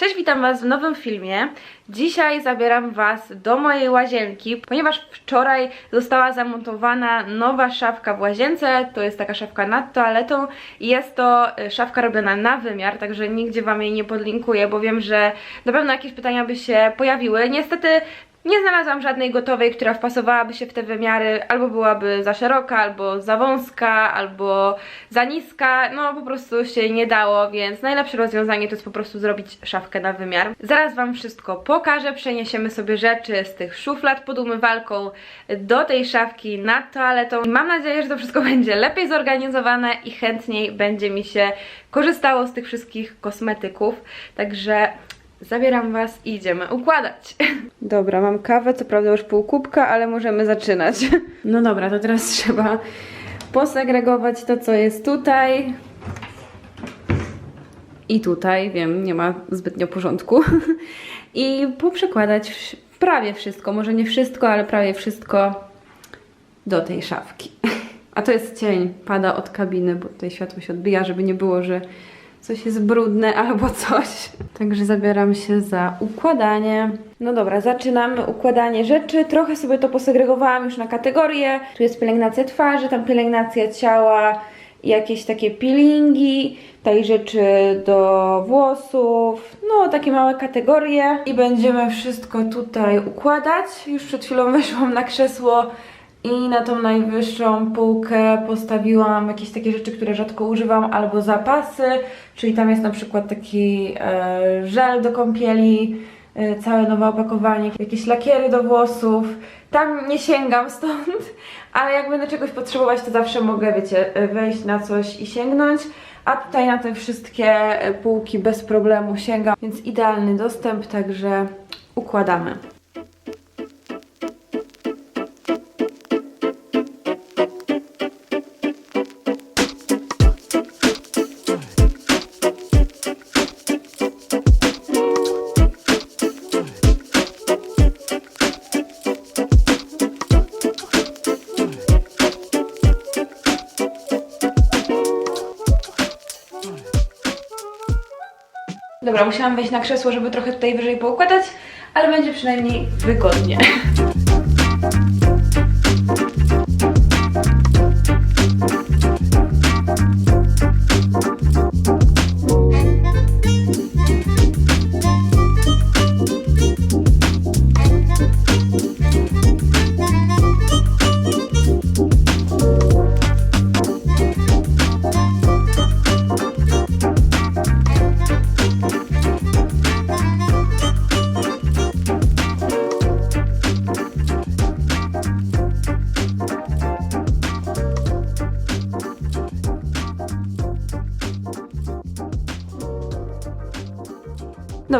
Cześć, witam Was w nowym filmie. Dzisiaj zabieram Was do mojej łazienki, ponieważ wczoraj została zamontowana nowa szafka w łazience. To jest taka szafka nad toaletą i jest to y, szafka robiona na wymiar, także nigdzie Wam jej nie podlinkuję, bo wiem, że na pewno jakieś pytania by się pojawiły. Niestety nie znalazłam żadnej gotowej, która wpasowałaby się w te wymiary, albo byłaby za szeroka, albo za wąska, albo za niska, no po prostu się nie dało, więc najlepsze rozwiązanie to jest po prostu zrobić szafkę na wymiar. Zaraz Wam wszystko pokażę, przeniesiemy sobie rzeczy z tych szuflad pod umywalką do tej szafki nad toaletą. Mam nadzieję, że to wszystko będzie lepiej zorganizowane i chętniej będzie mi się korzystało z tych wszystkich kosmetyków, także Zabieram Was i idziemy układać. Dobra, mam kawę, co prawda już pół kubka, ale możemy zaczynać. No dobra, to teraz trzeba posegregować to, co jest tutaj. I tutaj, wiem, nie ma zbytnio porządku. I poprzekładać prawie wszystko, może nie wszystko, ale prawie wszystko do tej szafki. A to jest cień, pada od kabiny, bo tutaj światło się odbija, żeby nie było, że coś jest brudne albo coś. Także zabieram się za układanie. No dobra, zaczynamy układanie rzeczy. Trochę sobie to posegregowałam już na kategorie. Tu jest pielęgnacja twarzy, tam pielęgnacja ciała, jakieś takie peelingi, tutaj rzeczy do włosów, no takie małe kategorie. I będziemy wszystko tutaj układać. Już przed chwilą weszłam na krzesło i na tą najwyższą półkę postawiłam jakieś takie rzeczy, które rzadko używam, albo zapasy, czyli tam jest na przykład taki e, żel do kąpieli, e, całe nowe opakowanie, jakieś lakiery do włosów. Tam nie sięgam stąd, ale jak będę czegoś potrzebować, to zawsze mogę, wiecie, wejść na coś i sięgnąć. A tutaj na te wszystkie e, półki bez problemu sięgam, więc idealny dostęp, także układamy. Dobra, musiałam wejść na krzesło, żeby trochę tutaj wyżej poukładać, ale będzie przynajmniej wygodnie.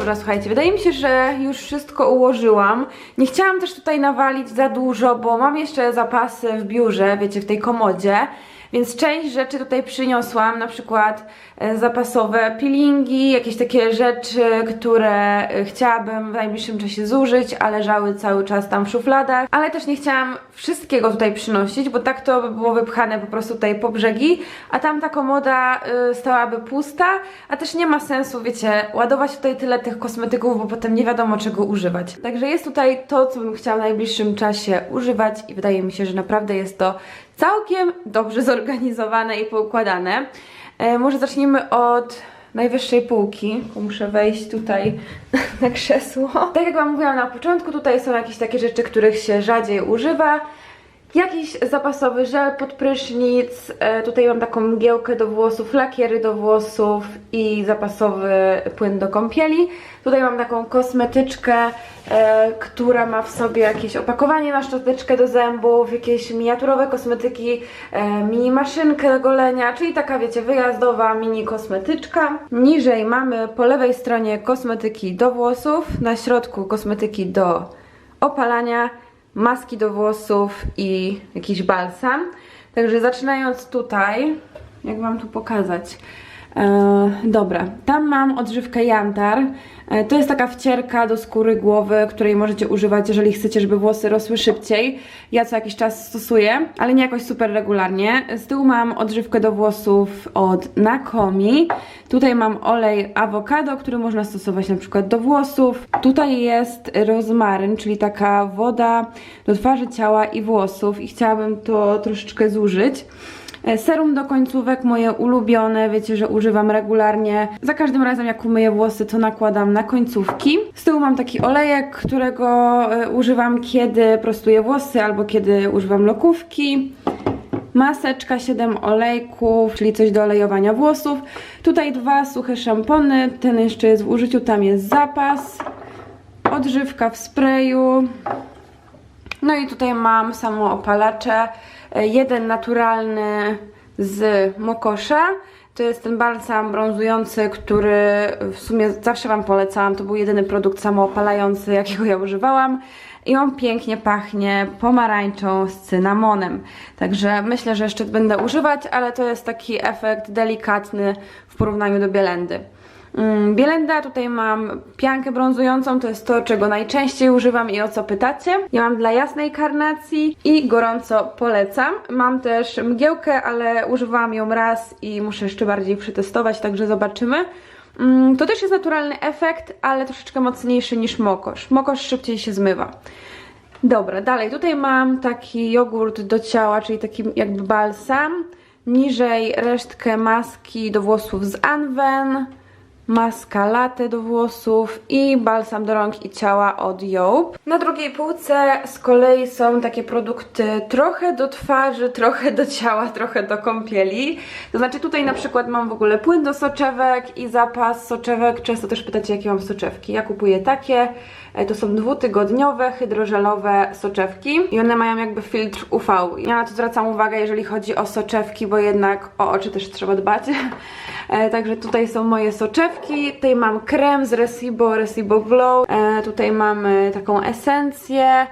Dobra, słuchajcie, wydaje mi się, że już wszystko ułożyłam. Nie chciałam też tutaj nawalić za dużo, bo mam jeszcze zapasy w biurze, wiecie, w tej komodzie. Więc część rzeczy tutaj przyniosłam, na przykład e, zapasowe peelingi, jakieś takie rzeczy, które e, chciałabym w najbliższym czasie zużyć, a leżały cały czas tam w szufladach. Ale też nie chciałam wszystkiego tutaj przynosić, bo tak to by było wypchane po prostu tutaj po brzegi, a tam ta komoda y, stałaby pusta, a też nie ma sensu, wiecie, ładować tutaj tyle tych kosmetyków, bo potem nie wiadomo czego używać. Także jest tutaj to, co bym chciała w najbliższym czasie używać i wydaje mi się, że naprawdę jest to całkiem dobrze zorganizowane i poukładane. E, może zacznijmy od najwyższej półki. Muszę wejść tutaj na krzesło. Tak jak Wam mówiłam na początku, tutaj są jakieś takie rzeczy, których się rzadziej używa. Jakiś zapasowy żel pod prysznic, e, tutaj mam taką mgiełkę do włosów, lakiery do włosów i zapasowy płyn do kąpieli. Tutaj mam taką kosmetyczkę, e, która ma w sobie jakieś opakowanie na szczoteczkę do zębów, jakieś miniaturowe kosmetyki, e, mini maszynkę do golenia, czyli taka wiecie wyjazdowa mini kosmetyczka. Niżej mamy po lewej stronie kosmetyki do włosów, na środku kosmetyki do opalania, maski do włosów i jakiś balsam. Także zaczynając tutaj, jak Wam tu pokazać, E, dobra, tam mam odżywkę Jantar. E, to jest taka wcierka do skóry głowy, której możecie używać, jeżeli chcecie, żeby włosy rosły szybciej. Ja co jakiś czas stosuję, ale nie jakoś super regularnie. Z tyłu mam odżywkę do włosów od Nakomi. Tutaj mam olej awokado, który można stosować na przykład do włosów. Tutaj jest rozmaryn, czyli taka woda do twarzy, ciała i włosów i chciałabym to troszeczkę zużyć. E, Serum do końcówek, moje ulubione, wiecie, że używam regularnie. Za każdym razem jak umyję włosy, to nakładam na końcówki. Z tyłu mam taki olejek, którego e, używam kiedy prostuję włosy albo kiedy używam lokówki. Maseczka 7 olejków, czyli coś do olejowania włosów. Tutaj dwa suche szampony, ten jeszcze jest w użyciu, tam jest zapas. Odżywka w sprayu. No i tutaj mam samoopalacze. E, Jeden naturalny z Mokosza. To jest ten balsam brązujący, który w sumie zawsze Wam polecałam. To był jedyny produkt samoopalający, jakiego ja używałam. I on pięknie pachnie pomarańczą z cynamonem. Także myślę, że jeszcze będę używać, ale to jest taki efekt delikatny w porównaniu do bielendy. Mm, Bielenda, tutaj mam piankę brązującą, to jest to, czego najczęściej używam i o co pytacie. Ja mam dla jasnej karnacji i gorąco polecam. Mam też mgiełkę, ale używałam ją raz i muszę jeszcze bardziej przetestować, także zobaczymy. Mm, To też jest naturalny efekt, ale troszeczkę mocniejszy niż mokosz. Mokosz szybciej się zmywa. Dobra, dalej. Tutaj mam taki jogurt do ciała, czyli taki jakby balsam. Niżej resztkę maski do włosów z Anwen maska latte do włosów i balsam do rąk i ciała od Joop. Na drugiej półce z kolei są takie produkty trochę do twarzy, trochę do ciała, trochę do kąpieli. To znaczy tutaj na przykład mam w ogóle płyn do soczewek i zapas soczewek. Często też pytacie jakie mam soczewki. Ja kupuję takie. E, To są dwutygodniowe, hydrożelowe soczewki i one mają jakby filtr UV. Ja na to zwracam uwagę, jeżeli chodzi o soczewki, bo jednak o oczy też trzeba dbać. E, Także tutaj są moje soczewki. Tutaj mam krem z Resibo, Resibo Glow. E, Tutaj mamy taką esencję.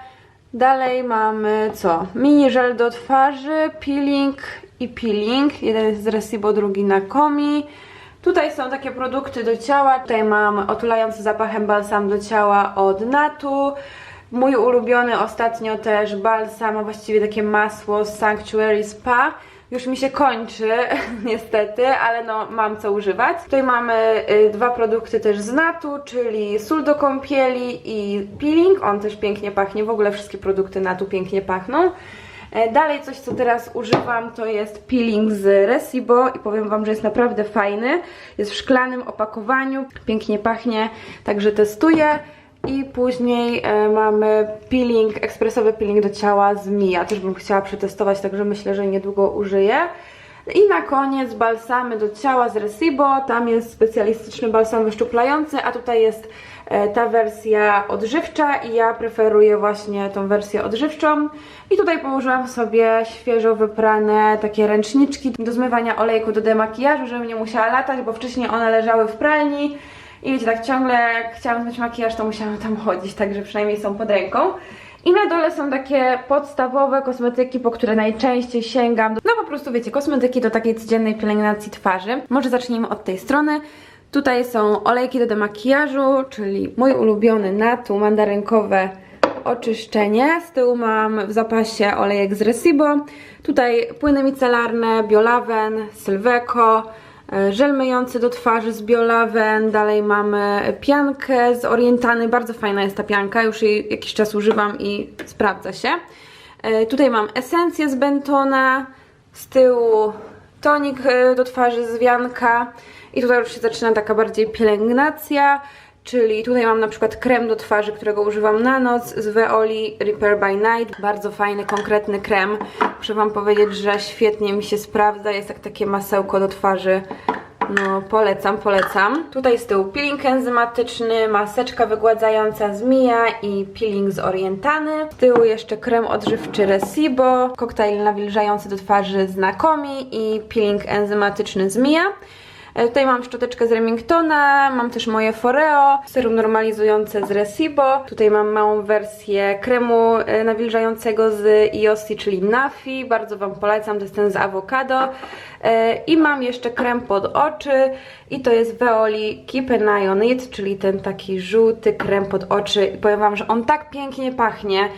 Dalej mamy co? Mini żel do twarzy, peeling i peeling. Jeden jest z Resibo, drugi na Komi. Tutaj są takie produkty do ciała. Tutaj mam otulający zapachem balsam do ciała od Natu. Mój ulubiony ostatnio też balsam, a właściwie takie masło z Sanctuary Spa. Już mi się kończy, niestety, ale no mam co używać. Tutaj mamy y, dwa produkty też z Natu, czyli sól do kąpieli i peeling. On też pięknie pachnie, w ogóle wszystkie produkty Natu pięknie pachną. E, Dalej coś, co teraz używam, to jest peeling z Resibo i powiem Wam, że jest naprawdę fajny. Jest w szklanym opakowaniu, pięknie pachnie, także testuję. I później e, mamy peeling, ekspresowy peeling do ciała z Mia. Też bym chciała przetestować, także myślę, że niedługo użyję. I na koniec balsamy do ciała z Resibo. Tam jest specjalistyczny balsam wyszczuplający, a tutaj jest ta wersja odżywcza i ja preferuję właśnie tą wersję odżywczą. I tutaj położyłam sobie świeżo wyprane takie ręczniczki do zmywania olejku do demakijażu, żebym nie musiała latać, bo wcześniej one leżały w pralni. I wiecie, tak ciągle jak chciałam zmyć makijaż, to musiałam tam chodzić, także przynajmniej są pod ręką. I na dole są takie podstawowe kosmetyki, po które najczęściej sięgam. No po prostu wiecie, kosmetyki do takiej codziennej pielęgnacji twarzy. Może zacznijmy od tej strony. Tutaj są olejki do demakijażu, czyli mój ulubiony Natu mandarynkowe oczyszczenie. Z tyłu mam w zapasie olejek z Resibo. Tutaj płyny micelarne, Biolaven, Sylveco, e, żel myjący do twarzy z Biolaven. Dalej mamy piankę z Orientany. Bardzo fajna jest ta pianka, już jej jakiś czas używam i sprawdza się. E, Tutaj mam esencję z Bentona. Z tyłu tonik e, do twarzy z Wianka. I tutaj już się zaczyna taka bardziej pielęgnacja. Czyli tutaj mam na przykład krem do twarzy, którego używam na noc z Veoli Repair by Night. Bardzo fajny, konkretny krem. Muszę Wam powiedzieć, że świetnie mi się sprawdza. Jest jak takie masełko do twarzy. No, polecam, polecam. Tutaj z tyłu peeling enzymatyczny, maseczka wygładzająca z Mia i peeling z Orientany. Z tyłu jeszcze krem odżywczy Resibo, koktajl nawilżający do twarzy z Nakomi i peeling enzymatyczny z Mia. E, Tutaj mam szczoteczkę z Remingtona, mam też moje Foreo, serum normalizujące z Resibo. Tutaj mam małą wersję kremu e, nawilżającego z Iossi, czyli Nafi. Bardzo Wam polecam, to jest ten z awokado. E, I mam jeszcze krem pod oczy i to jest Veoli Keep an Eye on It, czyli ten taki żółty krem pod oczy. I powiem Wam, że on tak pięknie pachnie.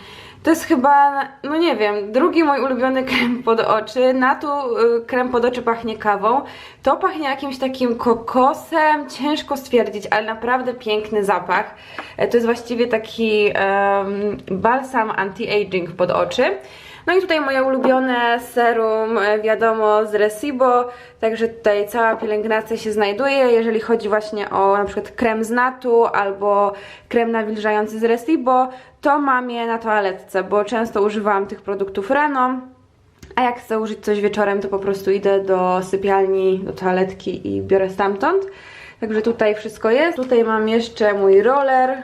To jest chyba, no nie wiem, drugi mój ulubiony krem pod oczy. Na tu y, krem pod oczy pachnie kawą. To pachnie jakimś takim kokosem. Ciężko stwierdzić, ale naprawdę piękny zapach. E, To jest właściwie taki em, balsam anti-aging pod oczy. No i tutaj moje ulubione serum, e, wiadomo, z Resibo, także tutaj cała pielęgnacja się znajduje, jeżeli chodzi właśnie o na przykład krem z Natu albo krem nawilżający z Resibo, to mam je na toaletce, bo często używałam tych produktów rano, a jak chcę użyć coś wieczorem, to po prostu idę do sypialni, do toaletki i biorę stamtąd. Także tutaj wszystko jest. Tutaj mam jeszcze mój roller,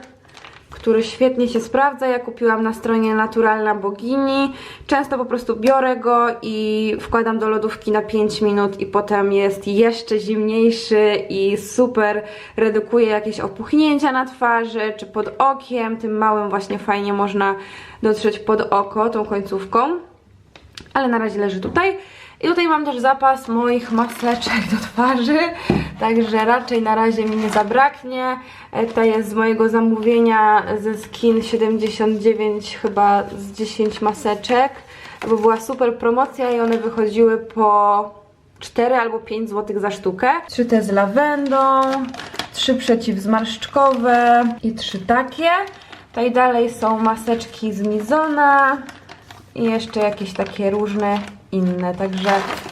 który świetnie się sprawdza. Ja kupiłam na stronie Naturalna Bogini. Często po prostu biorę go i wkładam do lodówki na 5 minut i potem jest jeszcze zimniejszy i super redukuje jakieś opuchnięcia na twarzy czy pod okiem. Tym małym właśnie fajnie można dotrzeć pod oko tą końcówką. Ale na razie leży tutaj. I tutaj mam też zapas moich maseczek do twarzy, także raczej na razie mi nie zabraknie. E, Tutaj jest z mojego zamówienia ze Skin 79 chyba z 10 maseczek, bo była super promocja i one wychodziły po 4 albo 5 zł za sztukę. Trzy te z lawendą, trzy przeciwzmarszczkowe i trzy takie. Tutaj dalej są maseczki z Mizona i jeszcze jakieś takie różne inne. Także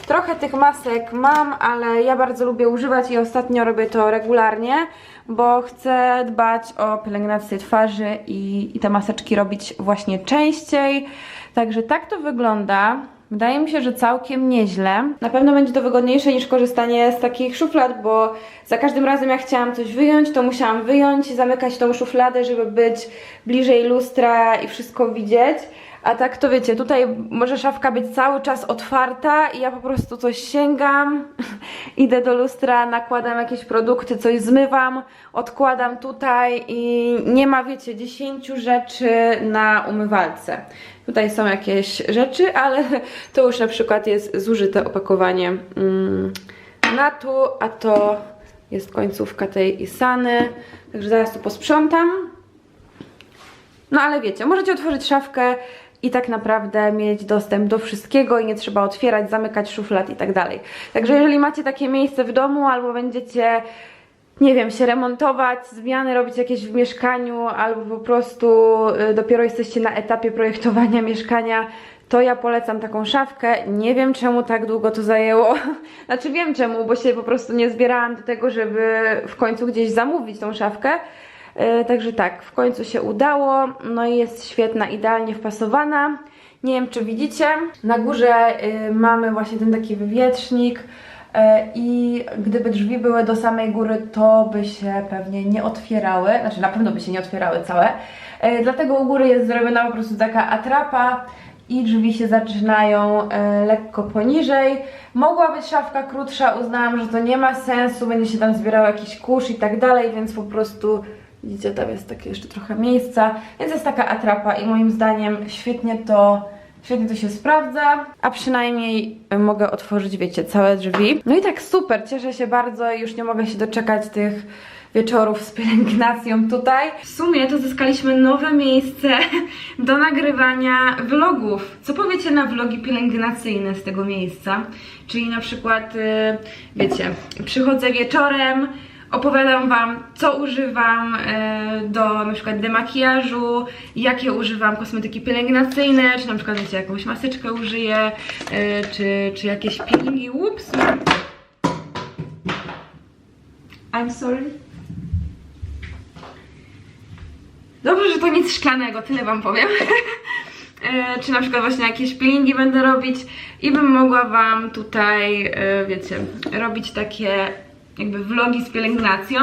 trochę tych masek mam, ale ja bardzo lubię używać i ostatnio robię to regularnie, bo chcę dbać o pielęgnację twarzy i, i te maseczki robić właśnie częściej. Także tak to wygląda. Wydaje mi się, że całkiem nieźle. Na pewno będzie to wygodniejsze niż korzystanie z takich szuflad, bo za każdym razem jak chciałam coś wyjąć, to musiałam wyjąć i zamykać tą szufladę, żeby być bliżej lustra i wszystko widzieć. A tak to wiecie, tutaj może szafka być cały czas otwarta i ja po prostu coś sięgam, idę do lustra, nakładam jakieś produkty, coś zmywam, odkładam tutaj i nie ma, wiecie, 10 rzeczy na umywalce. Tutaj są jakieś rzeczy, ale to już na przykład jest zużyte opakowanie mm, natu, a to jest końcówka tej Isany, także zaraz tu posprzątam. No ale wiecie, możecie otworzyć szafkę i tak naprawdę mieć dostęp do wszystkiego i nie trzeba otwierać, zamykać szuflad i tak dalej. Także jeżeli macie takie miejsce w domu albo będziecie nie wiem, się remontować, zmiany robić jakieś w mieszkaniu, albo po prostu y, dopiero jesteście na etapie projektowania mieszkania, to ja polecam taką szafkę. Nie wiem czemu tak długo to zajęło. Znaczy wiem czemu, bo się po prostu nie zbierałam do tego, żeby w końcu gdzieś zamówić tą szafkę. E, Także tak, w końcu się udało. No i jest świetna, idealnie wpasowana. Nie wiem, czy widzicie. Na górze y, mamy właśnie ten taki wywietrznik. e, I gdyby drzwi były do samej góry, to by się pewnie nie otwierały. Znaczy, na pewno by się nie otwierały całe. E, Dlatego u góry jest zrobiona po prostu taka atrapa i drzwi się zaczynają e, lekko poniżej. Mogła być szafka krótsza, uznałam, że to nie ma sensu, będzie się tam zbierał jakiś kurz i tak dalej, więc po prostu widzicie, tam jest takie jeszcze trochę miejsca, więc jest taka atrapa i moim zdaniem świetnie to Świetnie to się sprawdza, a przynajmniej mogę otworzyć, wiecie, całe drzwi. No i tak super, cieszę się bardzo już nie mogę się doczekać tych wieczorów z pielęgnacją tutaj. W sumie to zyskaliśmy nowe miejsce do nagrywania vlogów. Co powiecie na vlogi pielęgnacyjne z tego miejsca? Czyli na przykład, y, wiecie, przychodzę wieczorem, opowiadam Wam, co używam e, do na przykład demakijażu, jakie używam kosmetyki pielęgnacyjne, czy na przykład wiecie, jakąś maseczkę użyję, e, czy, czy jakieś peelingi. Ups! I'm sorry. Dobrze, że to nic szklanego, tyle Wam powiem. E, czy na przykład właśnie jakieś peelingi będę robić i bym mogła Wam tutaj, wiecie, robić takie jakby vlogi z pielęgnacją.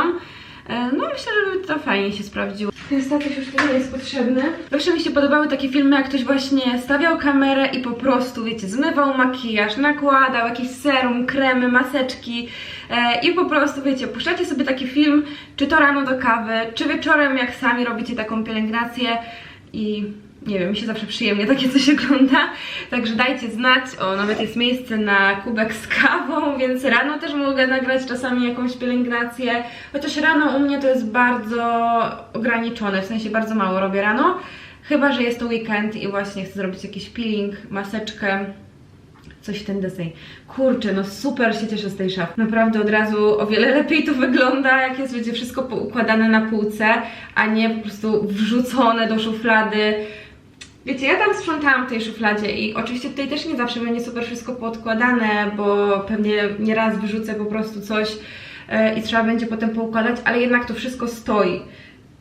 E, No myślę, że by to fajnie się sprawdziło. Niestety już to nie jest potrzebny. Zawsze mi się podobały takie filmy, jak ktoś właśnie stawiał kamerę i po prostu, wiecie, zmywał makijaż, nakładał jakieś serum, kremy, maseczki, E, I po prostu, wiecie, puszczacie sobie taki film, czy to rano do kawy, czy wieczorem, jak sami robicie taką pielęgnację i nie wiem, mi się zawsze przyjemnie takie coś ogląda, także dajcie znać, o nawet jest miejsce na kubek z kawą, więc rano też mogę nagrać czasami jakąś pielęgnację, chociaż rano u mnie to jest bardzo ograniczone, w sensie bardzo mało robię rano, chyba, że jest to weekend i właśnie chcę zrobić jakiś peeling, maseczkę, coś w ten deseń. Kurczę, no super się cieszę z tej szafy. Naprawdę od razu o wiele lepiej to wygląda, jak jest, wiecie, wszystko poukładane na półce, a nie po prostu wrzucone do szuflady. Wiecie, ja tam sprzątałam w tej szufladzie i oczywiście tutaj też nie zawsze będzie super wszystko poodkładane, bo pewnie nieraz wyrzucę po prostu coś e, i trzeba będzie potem poukładać, ale jednak to wszystko stoi.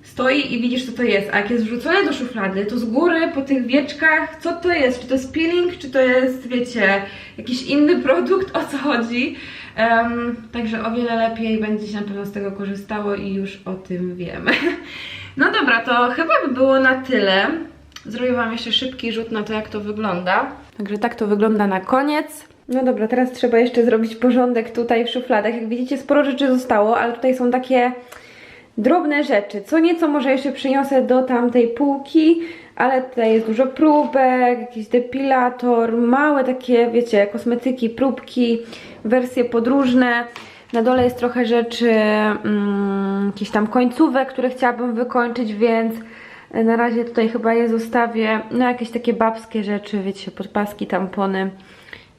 Stoi i widzisz co to jest, a jak jest wrzucone do szuflady, to z góry po tych wieczkach, co to jest? Czy to jest peeling, czy to jest, wiecie, jakiś inny produkt, o co chodzi? Em, także o wiele lepiej będzie się na pewno z tego korzystało i już o tym wiemy. No dobra, to chyba by było na tyle. Zrobię Wam jeszcze szybki rzut na to, jak to wygląda. Także tak to wygląda na koniec. No dobra, teraz trzeba jeszcze zrobić porządek tutaj w szufladach. Jak widzicie, sporo rzeczy zostało, ale tutaj są takie drobne rzeczy. Co nieco może jeszcze przyniosę do tamtej półki, ale tutaj jest dużo próbek, jakiś depilator, małe takie, wiecie, kosmetyki, próbki, wersje podróżne. Na dole jest trochę rzeczy, mm, tam końcówek, które chciałabym wykończyć, więc na razie tutaj chyba je zostawię. No jakieś takie babskie rzeczy, wiecie, podpaski, tampony.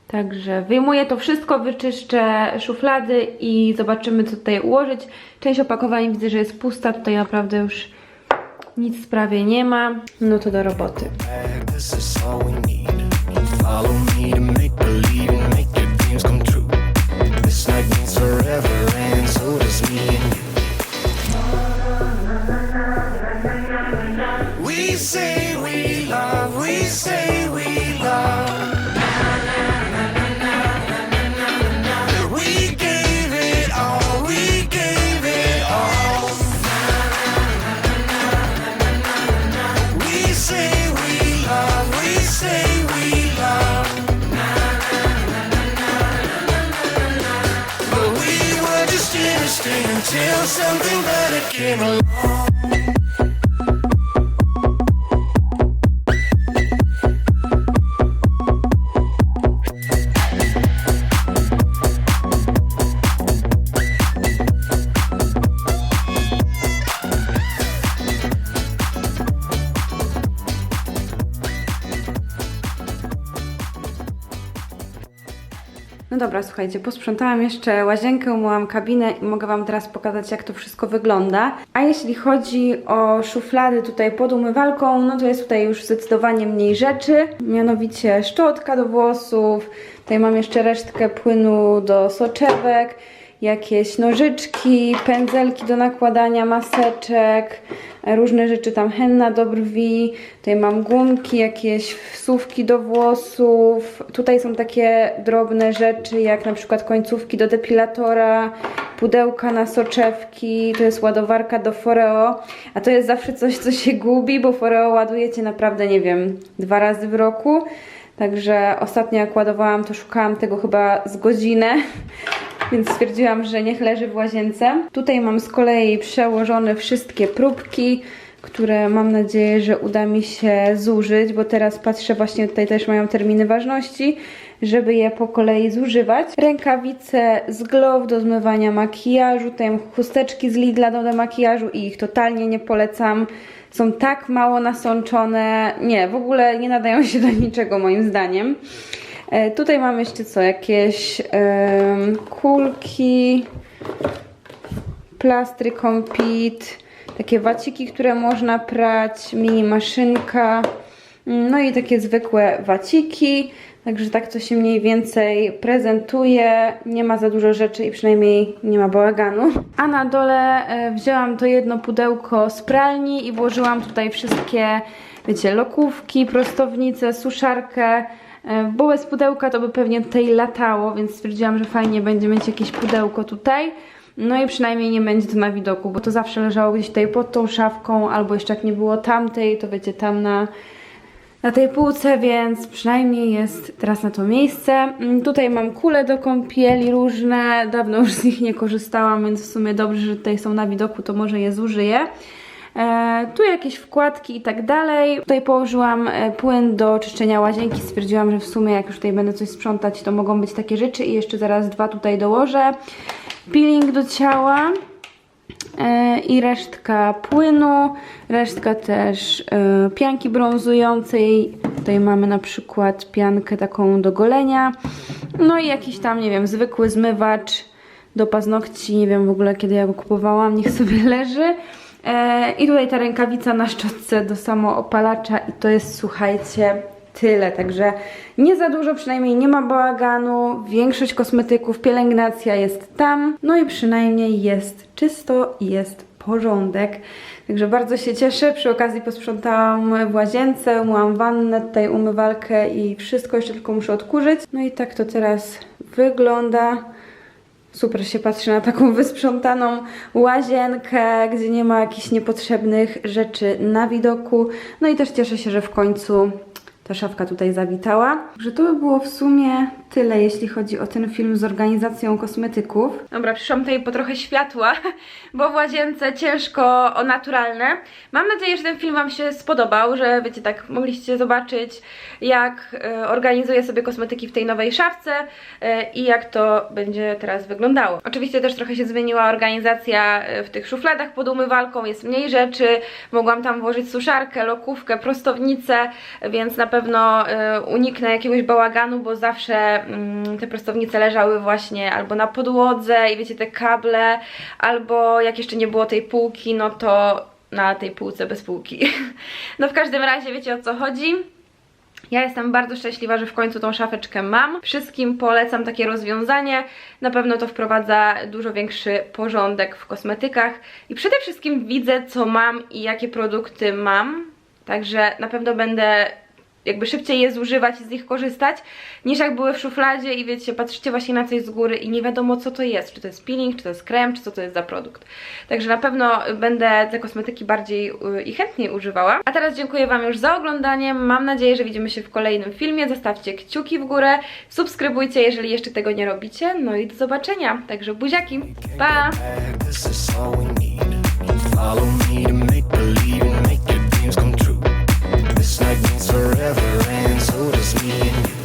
Także wyjmuję to wszystko, wyczyszczę szuflady i zobaczymy co tutaj ułożyć. Część opakowań widzę, że jest pusta, tutaj naprawdę już nic sprawie nie ma. No to do roboty. This night means forever, and so does me until something better came along. Słuchajcie, posprzątałam jeszcze łazienkę, umyłam kabinę i mogę Wam teraz pokazać, jak to wszystko wygląda. A jeśli chodzi o szuflady tutaj pod umywalką, no to jest tutaj już zdecydowanie mniej rzeczy. Mianowicie szczotka do włosów, tutaj mam jeszcze resztkę płynu do soczewek, jakieś nożyczki, pędzelki do nakładania maseczek, różne rzeczy tam henna do brwi, tutaj mam gumki, jakieś wsówki do włosów, tutaj są takie drobne rzeczy jak na przykład końcówki do depilatora, pudełka na soczewki, to jest ładowarka do Foreo, a to jest zawsze coś, co się gubi, bo Foreo ładujecie naprawdę, nie wiem, dwa razy w roku, także ostatnio jak ładowałam, to szukałam tego chyba z godzinę, więc stwierdziłam, że niech leży w łazience. Tutaj mam z kolei przełożone wszystkie próbki, które mam nadzieję, że uda mi się zużyć, bo teraz patrzę, właśnie tutaj też mają terminy ważności, żeby je po kolei zużywać. Rękawice z Glove do zmywania makijażu, tutaj mam chusteczki z Lidla do demakijażu i ich totalnie nie polecam. Są tak mało nasączone, nie, w ogóle nie nadają się do niczego moim zdaniem. E, Tutaj mam jeszcze co, jakieś kulki, plastry kompit, takie waciki, które można prać, mini maszynka, mm, no i takie zwykłe waciki. Także tak to się mniej więcej prezentuje. Nie ma za dużo rzeczy i przynajmniej nie ma bałaganu. A na dole e, wzięłam to jedno pudełko z pralni i włożyłam tutaj wszystkie, wiecie, lokówki, prostownice, suszarkę. E, Bo bez pudełka to by pewnie tutaj latało, więc stwierdziłam, że fajnie będzie mieć jakieś pudełko tutaj. No i przynajmniej nie będzie to na widoku, bo to zawsze leżało gdzieś tutaj pod tą szafką, albo jeszcze jak nie było tamtej, to wiecie, tam na, na tej półce, więc przynajmniej jest teraz na to miejsce. Mm, Tutaj mam kule do kąpieli różne, dawno już z nich nie korzystałam, więc w sumie dobrze, że tutaj są na widoku, to może je zużyję. E, tu jakieś wkładki i tak dalej. Tutaj położyłam e, płyn do czyszczenia łazienki. Stwierdziłam, że w sumie jak już tutaj będę coś sprzątać, to mogą być takie rzeczy i jeszcze zaraz dwa tutaj dołożę. Peeling do ciała. E, i resztka płynu, resztka też pianki brązującej. Tutaj mamy na przykład piankę taką do golenia. No i jakiś tam, nie wiem, zwykły zmywacz do paznokci. Nie wiem w ogóle kiedy ja go kupowałam, niech sobie leży. E, I tutaj ta rękawica na szczotce do samoopalacza i to jest, słuchajcie, tyle. Także nie za dużo, przynajmniej nie ma bałaganu. Większość kosmetyków, pielęgnacja jest tam. No i przynajmniej jest czysto i jest porządek. Także bardzo się cieszę. Przy okazji posprzątałam w łazience, umyłam wannę, tutaj umywalkę i wszystko. Jeszcze tylko muszę odkurzyć. No i tak to teraz wygląda. Super się patrzy na taką wysprzątaną łazienkę, gdzie nie ma jakichś niepotrzebnych rzeczy na widoku. No i też cieszę się, że w końcu ta szafka tutaj zawitała. Że to by było w sumie tyle, jeśli chodzi o ten film z organizacją kosmetyków. Dobra, przyszłam tutaj po trochę światła, bo w łazience ciężko o naturalne. Mam nadzieję, że ten film Wam się spodobał, że wiecie, tak mogliście zobaczyć, jak e, organizuję sobie kosmetyki w tej nowej szafce e, i jak to będzie teraz wyglądało. Oczywiście też trochę się zmieniła organizacja e, w tych szufladach pod umywalką, jest mniej rzeczy, mogłam tam włożyć suszarkę, lokówkę, prostownicę, więc na pewno uniknę jakiegoś bałaganu, bo zawsze te prostownice leżały właśnie albo na podłodze i wiecie, te kable, albo jak jeszcze nie było tej półki, no to na tej półce bez półki. No w każdym razie wiecie o co chodzi. Ja jestem bardzo szczęśliwa, że w końcu tą szafeczkę mam. Wszystkim polecam takie rozwiązanie. Na pewno to wprowadza dużo większy porządek w kosmetykach. I przede wszystkim widzę, co mam i jakie produkty mam. Także na pewno będę jakby szybciej je zużywać i z nich korzystać, niż jak były w szufladzie i wiecie, patrzycie właśnie na coś z góry i nie wiadomo co to jest, czy to jest peeling, czy to jest krem, czy co to jest za produkt. Także na pewno będę te kosmetyki bardziej y, i chętniej używała. A teraz dziękuję Wam już za oglądanie, mam nadzieję, że widzimy się w kolejnym filmie, zostawcie kciuki w górę, subskrybujcie, jeżeli jeszcze tego nie robicie, no i do zobaczenia, także buziaki, pa! Night means forever, and so does me